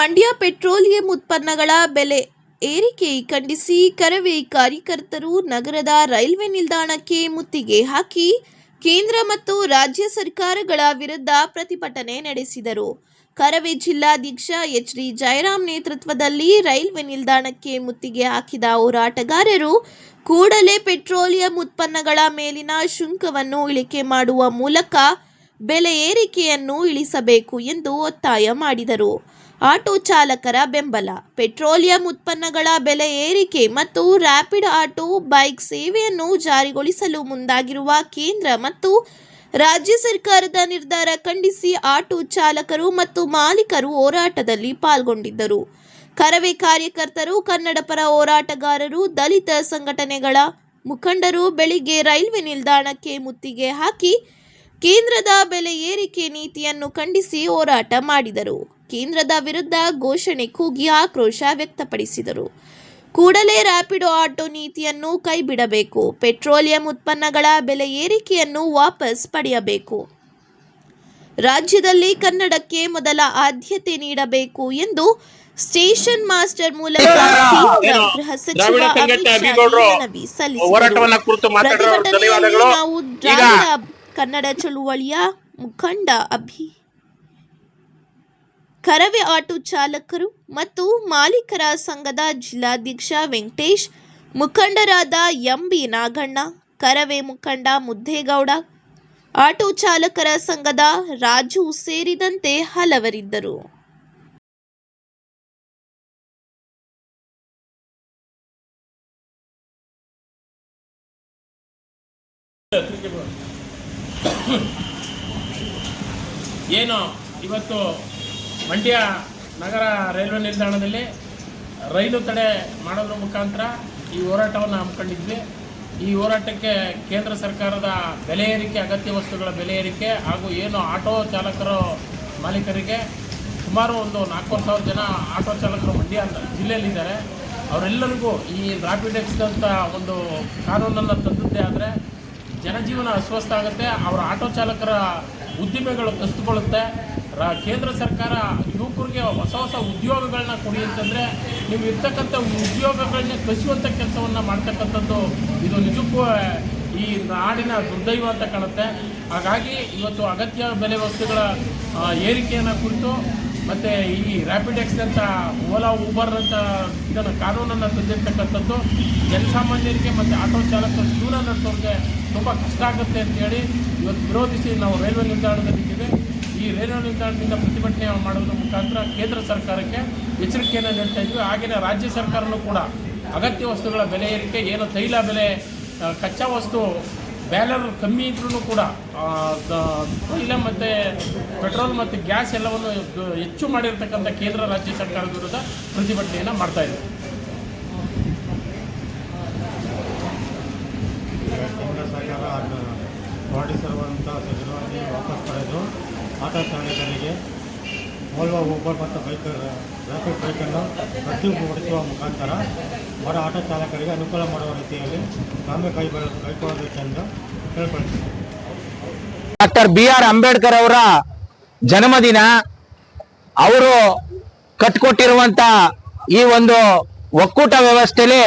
Mandya petroleum ಉತ್ಪನ್ನಗಳ ಬೆಲೆ ಏರಿಕೆ ಖಂಡಿಸಿ ಕರವೇ ಕಾರ್ಯಕರ್ತರು ನಗರದ ರೈಲ್ವೆ ನಿಲ್ದಾಣಕ್ಕೆ ಮುತ್ತಿಗೆ ಹಾಕಿ ಕೇಂದ್ರ ಮತ್ತು ರಾಜ್ಯ ಸರ್ಕಾರಗಳ ವಿರುದ್ಧ ಪ್ರತಿಭಟನೆ ನಡೆಸಿದರು. ಕರವೇ ಜಿಲ್ಲಾಧ್ಯಕ್ಷ ಎಚ್ ಡಿ ಜಯರಾಮ್ ನೇತೃತ್ವದಲ್ಲಿ ರೈಲ್ವೆ ನಿಲ್ದಾಣಕ್ಕೆ ಮುತ್ತಿಗೆ ಹಾಕಿದ ಹೋರಾಟಗಾರರು ಕೂಡಲೇ ಪೆಟ್ರೋಲಿಯಂ ಉತ್ಪನ್ನಗಳ ಮೇಲಿನ ಶುಲ್ಕವನ್ನು ಇಳಿಕೆ ಮಾಡುವ ಮೂಲಕ ಬೆಲೆ ಏರಿಕೆಯನ್ನು ಇಳಿಸಬೇಕು ಎಂದು ಒತ್ತಾಯ ಮಾಡಿದರು. ಆಟೋ ಚಾಲಕರ ಬೆಂಬಲ, ಪೆಟ್ರೋಲಿಯಂ ಉತ್ಪನ್ನಗಳ ಬೆಲೆ ಏರಿಕೆ ಮತ್ತು ರ್ಯಾಪಿಡ್ ಆಟೋ, ಬೈಕ್ ಸೇವೆಯನ್ನು ಜಾರಿಗೊಳಿಸಲು ಮುಂದಾಗಿರುವ ಕೇಂದ್ರ ಮತ್ತು ರಾಜ್ಯ ಸರ್ಕಾರದ ನಿರ್ಧಾರ ಖಂಡಿಸಿ ಆಟೋ ಚಾಲಕರು ಮತ್ತು ಮಾಲೀಕರು ಹೋರಾಟದಲ್ಲಿ ಪಾಲ್ಗೊಂಡಿದ್ದರು. ಕರವೇ ಕಾರ್ಯಕರ್ತರು, ಕನ್ನಡಪರ ಹೋರಾಟಗಾರರು, ದಲಿತ ಸಂಘಟನೆಗಳ ಮುಖಂಡರು ಬೆಳಿಗ್ಗೆ ರೈಲ್ವೆ ನಿಲ್ದಾಣಕ್ಕೆ ಮುತ್ತಿಗೆ ಹಾಕಿ ಕೇಂದ್ರದ ಬೆಲೆ ಏರಿಕೆ ನೀತಿಯನ್ನು ಖಂಡಿಸಿ ಹೋರಾಟ ಮಾಡಿದರು. ಕೇಂದ್ರದ ವಿರುದ್ಧ ಘೋಷಣೆ ಕೂಗಿ ಆಕ್ರೋಶ ವ್ಯಕ್ತಪಡಿಸಿದರು. ಕೂಡಲೇ ರ್ಯಾಪಿಡೋ ಆಟೋ ನೀತಿಯನ್ನು ಕೈಬಿಡಬೇಕು. ಪೆಟ್ರೋಲಿಯಂ ಉತ್ಪನ್ನಗಳ ಬೆಲೆ ಏರಿಕೆಯನ್ನು ವಾಪಸ್ ಪಡೆಯಬೇಕು. ರಾಜ್ಯದಲ್ಲಿ ಕನ್ನಡಕ್ಕೆ ಮೊದಲ ಆದ್ಯತೆ ನೀಡಬೇಕು ಎಂದು ಸ್ಟೇಷನ್ ಮಾಸ್ಟರ್ ಮೂಲಕ ಗೃಹ ಸಚಿವ ಅಮಿತ್ ಮನವಿ ಸಲ್ಲಿಸಿದರು. ಪ್ರತಿಭಟನೆಯಲ್ಲಿ ನಾವು ಕನ್ನಡ ಚಳುವಳಿಯ ಮುಖಂಡ ಅಭಿ. ಕರವೇ ಆಟೋ ಚಾಲಕರು ಮತ್ತು ಮಾಲೀಕರ ಸಂಘದ ಜಿಲ್ಲಾಧ್ಯಕ್ಷ ವೆಂಕಟೇಶ್, ಮುಖಂಡರಾದ ಎಂಬಿ ನಾಗಣ್ಣ, ಕರವೇ ಮುಖಂಡ ಮುದ್ದೇಗೌಡ, ಆಟೋ ಚಾಲಕರ ಸಂಘದ ರಾಜು ಸೇರಿದಂತೆ ಹಲವರಿದ್ದರು. ಏನು, ಇವತ್ತು ಮಂಡ್ಯ ನಗರ ರೈಲ್ವೆ ನಿಲ್ದಾಣದಲ್ಲಿ ರೈಲು ತಡೆ ಮಾಡೋದ್ರ ಮುಖಾಂತರ ಈ ಹೋರಾಟವನ್ನು ಹಮ್ಮಿಕೊಂಡಿದ್ವಿ. ಈ ಹೋರಾಟಕ್ಕೆ ಕೇಂದ್ರ ಸರ್ಕಾರದ ಬೆಲೆ ಏರಿಕೆ, ಅಗತ್ಯ ವಸ್ತುಗಳ ಬೆಲೆ ಏರಿಕೆ ಹಾಗೂ ಏನು ಆಟೋ ಚಾಲಕರು ಮಾಲೀಕರಿಗೆ ಸುಮಾರು ಒಂದು ನಾಲ್ಕೂವರೆ ಸಾವಿರ ಜನ ಆಟೋ ಚಾಲಕರು ಮಂಡ್ಯ ಜಿಲ್ಲೆಯಲ್ಲಿದ್ದಾರೆ. ಅವರೆಲ್ಲರಿಗೂ ಈ ರ್ಯಾಪಿಡ್ ಅಂತ ಒಂದು ಕಾನೂನನ್ನು ತಂದದ್ದೇ ಆದರೆ ಜನಜೀವನ ಅಸ್ವಸ್ಥ ಆಗುತ್ತೆ, ಅವರ ಆಟೋ ಚಾಲಕರ ಉದ್ದಿಮೆಗಳು ಕಸಿದುಕೊಳ್ಳುತ್ತೆ. ರಾ, ಕೇಂದ್ರ ಸರ್ಕಾರ ಯುವಕರಿಗೆ ಹೊಸ ಹೊಸ ಉದ್ಯೋಗಗಳನ್ನ ಕೊಡಿ ಅಂತಂದರೆ ನೀವು ಇರ್ತಕ್ಕಂಥ ಉದ್ಯೋಗಗಳನ್ನ ಕಸಿಯುವಂಥ ಕೆಲಸವನ್ನು ಮಾಡ್ತಕ್ಕಂಥದ್ದು ಇದು ನಿಜಕ್ಕೂ, ಈ ನಾಡಿನ ದುರ್ದೈವ ಅಂತ ಕಾಣುತ್ತೆ. ಹಾಗಾಗಿ ಇವತ್ತು ಅಗತ್ಯ ಬೆಲೆ ವಸ್ತುಗಳ ಏರಿಕೆಯನ್ನು ಕುರಿತು ಮತ್ತು ಈ ರ್ಯಾಪಿಡ್ ಎಕ್ಸ್ ಅಂತ ಓಲಾ ಊಬರ್ ಅಂತ ಇದನ್ನು ಕಾನೂನನ್ನು ತಂದಿರ್ತಕ್ಕಂಥದ್ದು, ಜನಸಾಮಾನ್ಯರಿಗೆ ಮತ್ತು ಆಟೋ ಚಾಲಕರು ಜೀವನ ನಡೆಸೋರಿಗೆ ತುಂಬ ಕಷ್ಟ ಆಗುತ್ತೆ ಅಂತೇಳಿ ಇವತ್ತು ವಿರೋಧಿಸಿ ನಾವು ರೈಲ್ವೆ ನಿಲ್ದಾಣದಲ್ಲಿದ್ದೇವೆ. ಈ ರೈಲ್ವೆ ನಿಲ್ದಾಣದಿಂದ ಪ್ರತಿಭಟನೆ ಮಾಡೋದ್ರ ಮುಖಾಂತರ ಕೇಂದ್ರ ಸರ್ಕಾರಕ್ಕೆ ಎಚ್ಚರಿಕೆಯನ್ನು ನೀಡ್ತಾ ಇದ್ವಿ. ಹಾಗೆಯೇ ರಾಜ್ಯ ಸರ್ಕಾರನೂ ಕೂಡ ಅಗತ್ಯ ವಸ್ತುಗಳ ಬೆಲೆ ಏರಿಕೆ, ಏನು ತೈಲ ಬೆಲೆ ಕಚ್ಚಾ ವಸ್ತು ಬ್ಯಾಲರ್ ಕಮ್ಮಿ ಇದ್ರೂ ಕೂಡ ತೈಲ ಮತ್ತು ಪೆಟ್ರೋಲ್ ಮತ್ತು ಗ್ಯಾಸ್ ಎಲ್ಲವನ್ನು ಹೆಚ್ಚು ಮಾಡಿರ್ತಕ್ಕಂಥ ಕೇಂದ್ರ ರಾಜ್ಯ ಸರ್ಕಾರದ ವಿರುದ್ಧ ಪ್ರತಿಭಟನೆಯನ್ನು ಮಾಡ್ತಾ ಇದೆ ಹೊರಡಿಸಿರುವಂಥ ಸಚಿವಾಲಯ ವಾಪಸ್ ಪಡೆದು ಆಟ ಚಾಲಕರಿಗೆ ಓಲ್ವೋ ಊಬರ್ ಮತ್ತು ಬೈಕ್ ರ್ಯಾಪಿಡ್ ಬೈಕನ್ನು ರದ್ದುಗೊಳಿಸುವ ಮುಖಾಂತರ ಬಡ ಆಟೋ ಚಾಲಕರಿಗೆ ಅನುಕೂಲ ಮಾಡುವ ರೀತಿಯಲ್ಲಿ ಕ್ರಮ ಕೈ ಕೈಗೊಳ್ಳಬೇಕೆಂದು ಕೇಳ್ಕೊಳ್ತೀನಿ. ಡಾಕ್ಟರ್ ಬಿ ಆರ್ ಅಂಬೇಡ್ಕರ್ ಅವರ ಜನ್ಮದಿನ ಅವರು ಕಟ್ಕೊಟ್ಟಿರುವಂತ ಈ ಒಂದು ಒಕ್ಕೂಟ ವ್ಯವಸ್ಥೆಯಲ್ಲಿ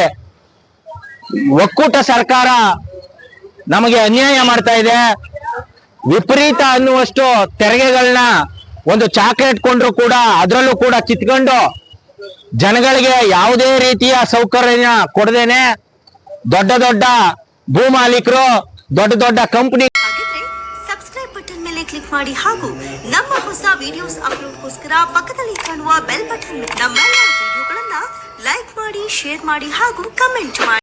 ಒಕ್ಕೂಟ ಸರ್ಕಾರ ನಮಗೆ ಅನ್ಯಾಯ ಮಾಡ್ತಾ ಇದೆ. ವಿಪರೀತ ಅನ್ನುವಷ್ಟು ತೆರಿಗೆಗಳನ್ನ ಒಂದು ಚಾಕ್ಲೇಟ್ ಕೊಂಡ್ರು ಕೂಡ ಅದರಲ್ಲೂ ಕೂಡ ಕಿತ್ಕೊಂಡು ಜನಗಳಿಗೆ ಯಾವುದೇ ರೀತಿಯ ಸೌಕರ್ಯ ಕೊಡದೇನೆ ದೊಡ್ಡ ದೊಡ್ಡ ಭೂ ಮಾಲೀಕರು, ದೊಡ್ಡ ದೊಡ್ಡ ಕಂಪನಿ ಸಬ್ಸ್ಕ್ರೈಬ್ ಬಟನ್ ಮೇಲೆ ಕ್ಲಿಕ್ ಮಾಡಿ ಹಾಗೂ ನಮ್ಮ ಹೊಸ ವಿಡಿಯೋಸ್ ಅಪ್ಲೋಡ್ಗೋಸ್ಕರ ಪಕ್ಕದಲ್ಲಿ ಕಾಣುವ ಬೆಲ್ ಬಟನ್ ನಮ್ಮೆಲ್ಲ ವಿಡಿಯೋಗಳನ್ನ ಲೈಕ್ ಮಾಡಿ ಶೇರ್ ಮಾಡಿ ಹಾಗೂ ಕಮೆಂಟ್ ಮಾಡಿ.